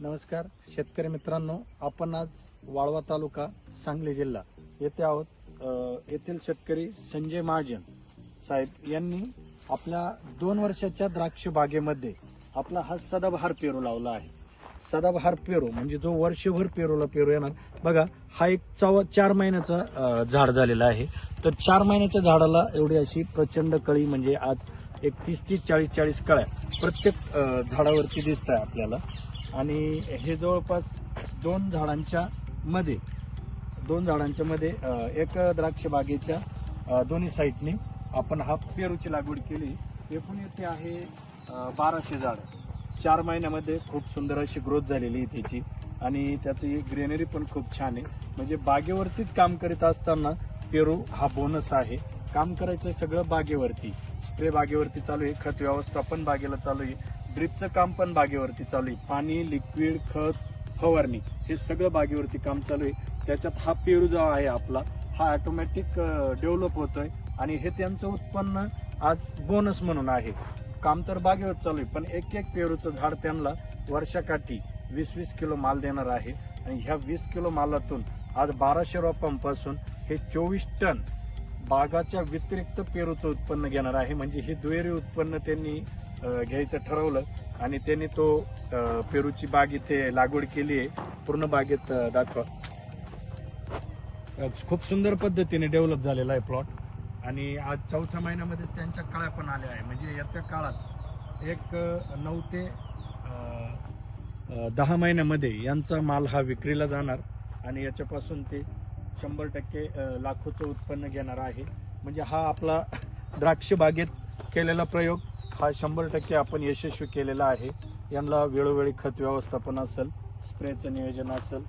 नमस्कार. शेतकरी मित्रांनो आपण आज वाळवा तालुका सांगली जिल्हा येथे आहोत. येथील शेतकरी संजय महाजन साहेब यांनी आपल्या दोन वर्षाच्या द्राक्ष बागेमध्ये आपला हा सदाबहार पेरू लावला आहे. सदाबहार पेरू म्हणजे जो वर्षभर पेरूला पेरू येणार. बघा हा एक चव चार महिन्याचा झाड झालेला आहे. तर चार महिन्याच्या झाडाला एवढी अशी प्रचंड कळी म्हणजे आज एक तीस तीस चाळीस चाळीस कळ्या प्रत्येक झाडावरती दिसत आहे आपल्याला. आणि हे जवळपास दोन झाडांच्या मध्ये दोन झाडांच्या मध्ये एक द्राक्ष बागेच्या दोन्ही साईडने आपण हा पेरूची लागवड केली. एकूण येथे आहे बाराशे झाड. चार महिन्यामध्ये खूप सुंदर अशी ग्रोथ झालेली आहे त्याची. आणि त्याची ग्रेनरी पण खूप छान आहे. म्हणजे बागेवरतीच काम करीत असताना पेरू हा बोनस आहे. काम करायचं सगळं बागेवरती. स्प्रे बागेवरती चालू आहे खत व्यवस्थापन बागेला चालू आहे. ड्रिपचं काम पण बागेवरती चालू आहे. पाणी लिक्विड खत फवारणी हे सगळं बागेवरती काम चालू आहे. त्याच्यात हा पेरू जो आहे आपला हा ऑटोमॅटिक डेव्हलप होतोय आणि हे त्यांचं उत्पन्न आज बोनस म्हणून आहे. काम तर बागेवर चालू आहे पण एक एक पेरूचं झाड त्यांना वर्षाकाठी वीस वीस किलो माल देणार आहे. आणि ह्या वीस किलो मालातून आज बाराशे रोपांपासून हे चोवीस टन बागाच्या व्यतिरिक्त पेरूचं उत्पन्न घेणार आहे. म्हणजे हे दुहेरी उत्पन्न त्यांनी घ्यायचं ठरवलं आणि त्यांनी तो पेरूची बाग इथे लागवड केली आहे. पूर्ण बागेत दाखवा. खूप सुंदर पद्धतीने डेव्हलप झालेला आहे प्लॉट. आणि आज चौथ्या महिन्यामध्येच त्यांच्या कळ्या पण आल्या आहे. म्हणजे येत्या काळात एक नऊ ते दहा महिन्यामध्ये यांचा माल हा विक्रीला जाणार आणि याच्यापासून ते शंभर टक्के लाखोचं उत्पन्न घेणार आहे. म्हणजे हा आपला द्राक्ष बागेत केलेला प्रयोग हा शंभर टक्के आपण यशस्वी केलेला आहे. यांना वेळोवेळी खत व्यवस्थापन असेल स्प्रेचं नियोजन असेल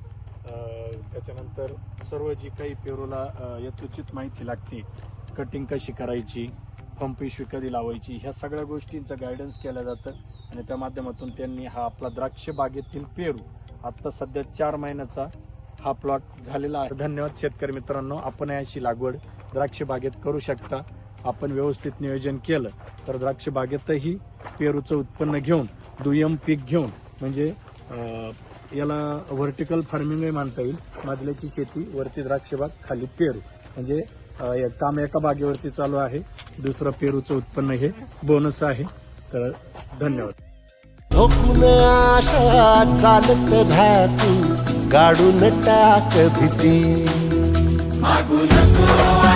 त्याच्यानंतर सर्व जी काही पेरूला यथोचित माहिती लागते कटिंग कशी करायची पंप पिशवी कधी लावायची ह्या सगळ्या गोष्टींचं गायडन्स केलं जातं. आणि त्या माध्यमातून त्यांनी हा आपला द्राक्ष बागेतील पेरू आत्ता सध्या चार महिन्याचा हा प्लॉट झालेला आहे. धन्यवाद शेतकरी मित्रांनो आपण याची लागवड द्राक्ष बागेत करू शकता. आपण व्यवस्थित नियोजन केलं तर द्राक्ष बागेतही पेरूचं उत्पन्न घेऊन दुय्यम पीक घेऊन म्हणजे याला व्हर्टिकल फार्मिंगही म्हणता येईल. माजल्याची शेती वरती द्राक्षबाग खाली पेरू. म्हणजे काम एका बागेवरती चालू आहे. दुसरं पेरूचं उत्पन्न हे बोनस आहे. तर धन्यवाद. आशा चालत राहतू गाडून टाक भीती. मागू नको